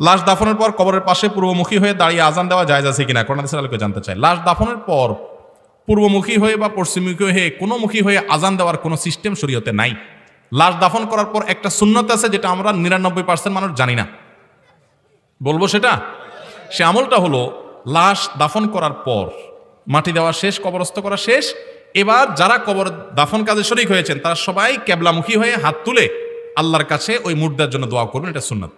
লাশ দাফনের পর কবরের পাশে পূর্বমুখী হয়ে দাঁড়িয়ে আজান দেওয়া যায় আছে কিনা? করোনাদিসের আলোকে জানতে চাই। লাশ দাফনের পর পূর্বমুখী হয়ে বা পশ্চিমমুখী হয়ে কোনো মুখী হয়ে আজান দেওয়ার কোনো সিস্টেম শরীয়তে নাই। লাশ দাফন করার পর একটা শূন্যত আছে যেটা আমরা নিরানব্বই পার্সেন্ট মানুষ জানি না। বলব সেটা? সে আমলটা হলো, লাশ দাফন করার পর মাটি দেওয়া শেষ, কবরস্থ করা শেষ। এবার যারা কবর দাফন কাজে শরিক হয়েছেন, তারা সবাই ক্যাবলামুখী হয়ে হাত তুলে আল্লাহর কাছে ওই মুর্দার জন্য দোয়া করবেন, এটা সুন্নাত।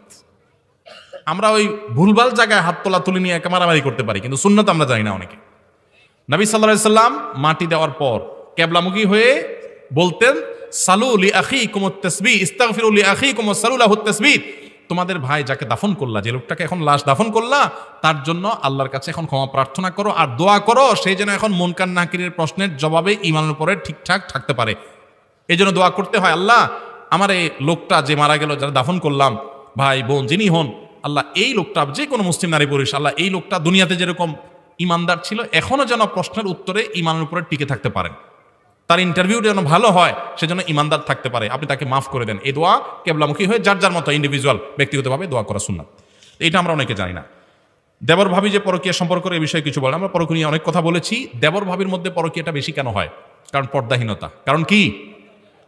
আমরা ওই ভুলভাল জায়গায় হাত তোলা তুলে নিয়ে মারামারি করতে পারি, কিন্তু সুন্নত আমরা জানি না অনেকে। নবী সাল্লাহ সাল্লাম মাটি দেওয়ার পর ক্যাবলামুখী হয়ে বলতেন, সালু আখি কুমত তসবি, ইস্তাগফিরু আখি কুমত সালুলাহু তসবি। তোমাদের ভাই যাকে দাফন করলা, যে লোকটাকে এখন লাশ দাফন করলা, তার জন্য আল্লাহর কাছে এখন ক্ষমা প্রার্থনা করো আর দোয়া করো সেই যেন এখন মনকান নাকিরের প্রশ্নের জবাবে ইমানের পরে ঠিকঠাক থাকতে পারে। এই জন্য দোয়া করতে হয়, আল্লাহ, আমার এই লোকটা যে মারা গেল, যারা দাফন করলাম, ভাই, বোন, যিনি হন আল্লাহ এই লোকটা, যে কোনো মুসলিম নারী পুরুষ, আল্লাহ এই লোকটা দুনিয়াতে যেরকম ইমানদার ছিল এখনও যেন প্রশ্নের উত্তরে ইমানের উপরে টিকে থাকতে পারেন। তার ইন্টারভিউ যেন ভালো হয় সেজন্য ইমানদার থাকতে পারে। আপনি তাকে মাফ করে দেন। এই দোয়া কেবলামুখী হয়ে যার যার মতো ইন্ডিভিজুয়াল ব্যক্তিগতভাবে দোয়া করা শুননা এটা আমরা অনেকে জানি না। দেবর ভাবি যে পরকীয়া সম্পর্কে এই বিষয়ে কিছু বলেন আমরা পরকীয় নিয়ে অনেক কথা বলেছি। দেবর ভাবির মধ্যে পরকীয়াটা বেশি কেন হয়? কারণ পর্দাহীনতা। কারণ কি?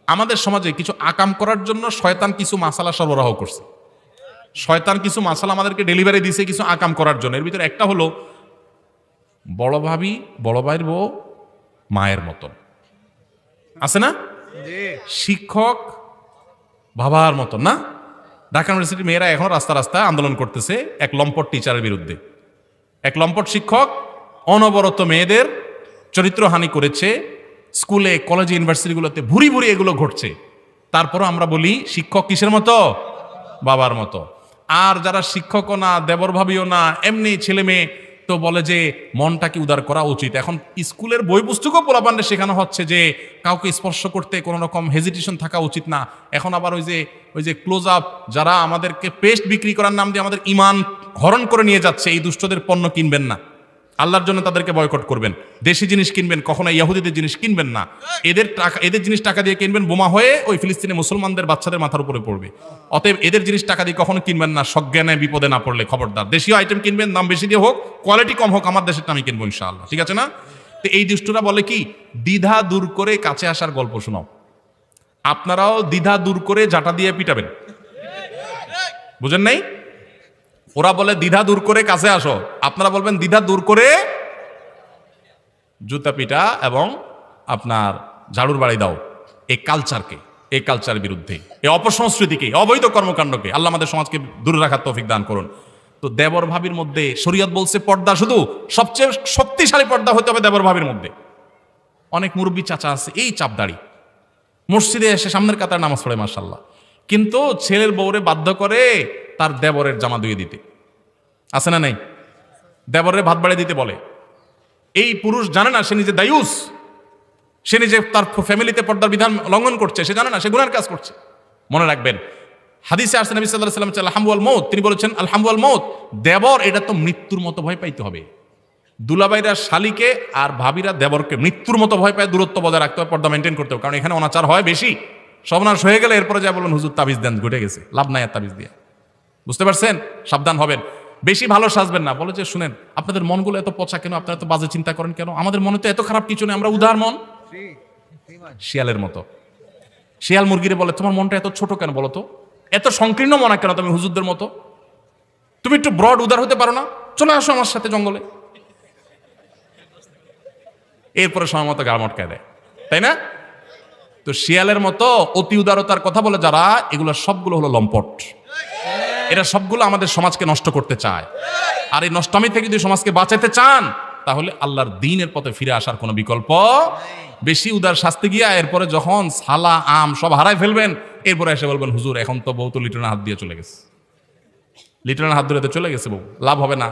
আমাদের সমাজে কিছু আকাম করার জন্য শয়তান কিছু মাসালা সরবরাহ করছে। শয়তান কিছু মাসালা আমাদেরকে ডেলিভারি দিছে কিছু আকাম করার জন্য। এর ভিতরে একটা হলো বড় ভাবি বড় ভাইয়ের বউ মায়ের মতন। আছে না? শিক্ষক বাবার মতন না? ঢাকা ইউনিভার্সিটির মেয়েরা এখন রাস্তা রাস্তায় আন্দোলন করতেছে এক লম্পট টিচারের বিরুদ্ধে। এক লম্পট শিক্ষক অনবরত মেয়েদের চরিত্রহানি করেছে স্কুলে কলেজে ইউনিভার্সিটিগুলোতে ভুরি ভুরি এগুলো ঘটছে। তারপরও আমরা বলি শিক্ষক কিসের মতো? বাবার মতো। আর যারা শিক্ষকও না দেবর ভাবিও না, এমনি ছেলে মেয়ে, তো বলে যে মনটাকে উদার করা উচিত। এখন স্কুলের বই পুস্তকও পোলাপান্ডে শেখানো হচ্ছে যে কাউকে স্পর্শ করতে কোনো রকম হেজিটেশন থাকা উচিত না। এখন আবার ওই যে ওই যে ক্লোজ আপ যারা আমাদেরকে পেস্ট বিক্রি করার নাম দিয়ে আমাদের ইমান হরণ করে নিয়ে যাচ্ছে, এই দুষ্টদের পণ্য কিনবেন না। আল্লাহর জন্য তাদেরকে বয়কট করবেন। দেশি জিনিস কিনবেন, কখনো ইয়াহুদিদের জিনিস কিনবেন না। এদের টাকা, এদের জিনিস টাকা দিয়ে কিনবেন, বোমা হয়ে ওই ফিলিস্তিনি মুসলমানদের বাচ্চাদের মাথার উপরে পড়বে। অতএব এদের জিনিস টাকা দিয়ে কখনো কিনবেন না, সজ্ঞানে বিপদে না পড়লে খবরদার। দেশীয় আইটেম কিনবেন, দাম বেশি দিয়ে হোক কোয়ালিটি কম হোক, আমার দেশের আমি কিনবো ইনশাআল্লাহ। ঠিক আছে না? তো এই দুষ্টরা বলে কি, দ্বিধা দূর করে কাছে আসার গল্প শোনাও। আপনারাও দ্বিধা দূর করে জাটা দিয়ে পিটাবেন। বুঝেন নাই? ওরা বলে, দ্বিধা দূর করে কাছে আসো। আপনারা বলবেন, দ্বিধা দূর করে জুতা পিটা এবং আপনার ঝাড়ুর বাড়ি দাও। এই কালচারকে এই কালচারের বিরুদ্ধে এই অপসংস্কৃতিকে অবৈধ কর্মকাণ্ডকে আল্লাহ আমাদের সমাজকে দূরে রাখার তৌফিক দান করুন। তো দেবর ভাবির মধ্যে শরীয়ত বলছে, পর্দা শুধু সবচেয়ে শক্তিশালী পর্দা হতে হবে দেবর ভাবির মধ্যে। অনেক মুরব্বী চাচা আছে, এই চাপদাড়ি। মসজিদে এসে সামনের কাতার নামাজ পড়ে মার্শাল্লাহ কিন্তু ছেলের বউরে বাধ্য করে তার দেবরের জামা ধুয়ে দিতে। আছে না নাই? দেবরের ভাত বাড়িয়ে দিতে বলে। এই পুরুষ জানে না, সে নিজে দায়ুস। সে নিজে তার ফ্যামিলিতে পর্দার বিধান লঙ্ঘন করছে, সে জানে না, সে গুনার কাজ করছে। মনে রাখবেন, হাদিসে আসছে নবী সাল্লাহ সাল্লাম আলহামুয়াল মৌত তিনি বলেছেন আলহামুয়াল মৌত দেবর এটা তো মৃত্যুর মতো ভয় পাইতে হবে। দুলাবাইরা শালিকে আর ভাবিরা দেবরকে মৃত্যুর মতো ভয় পায়, দূরত্ব বজায় রাখতে হবে, পর্দা মেনটেন করতে হবে। কারণ এখানে অনাচার হয় বেশি। সবনাশ হয়ে গেলে এরপরে যা বলুন, হুজুর তাবিজ দেন, ঘটে গেছে। লাভ নাই আর তাবিজ দিয়ে। বুঝতে পারছেন? সাবধান হবেন। বেশি ভালো সাজবেন না। বলে যে, শুনেন, আপনাদের মনগুলো এত পচা কেন? আপনারা এত বাজে চিন্তা করেন কেন? আমাদের মনে তো এত খারাপ কিছু নেই। আমরা উদার মন। শিয়ালের মতো। শিয়াল মুরগিরে বলে, তোমার মনটা এত ছোট কেন বলো তো? এত সংকীর্ণ মনে কেন তুমি হুজুরদের মতো? তুমি একটু ব্রড উদার হতে পারো না? চলে আসো আমার সাথে জঙ্গলে। এরপরে সময় মতো গা মটকায় দেয়। তাই না? তো শিয়ালের মতো অতি উদারতার কথা বলে যারা, এগুলো সবগুলো হলো লম্পট। এরা সবগুলো আমাদের সমাজকে নষ্ট করতে চায়। আর এই নষ্টামি থেকে যদি সমাজকে বাঁচাতে চান, তাহলে আল্লাহর দিনের পথে ফিরে আসার কোনো বিকল্প বেশি উদার শাস্তি গিয়া এরপরে যখন সালা, আম সব হারাই ফেলবেন, এরপরে এসে বলবেন, হুজুর, এখন তো বউ তো লিটনের হাত দিয়ে চলে গেছে। লিটনের হাত ধরে তো চলে গেছে বউ, লাভ হবে না।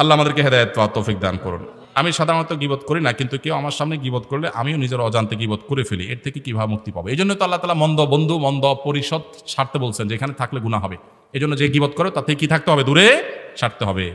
আল্লাহ আমাদেরকে হেদায়ত তৌফিক দান করুন। আমি সাধারণত গিবত করি না, কিন্তু কেউ আমার সামনে গিবত করলে আমিও নিজের অজান্তে গিবত করে ফেলি, এর থেকে কীভাবে মুক্তি পাবো? এই জন্য তো আল্লাহ তালা মন্দ বন্ধু, মন্দ পরিষদ ছাড়তে বলছেন যেখানে থাকলে গুণা হবে। এই জন্য যে গিবত করো তাতে কি থাকতে হবে? দূরে ছাড়তে হবে।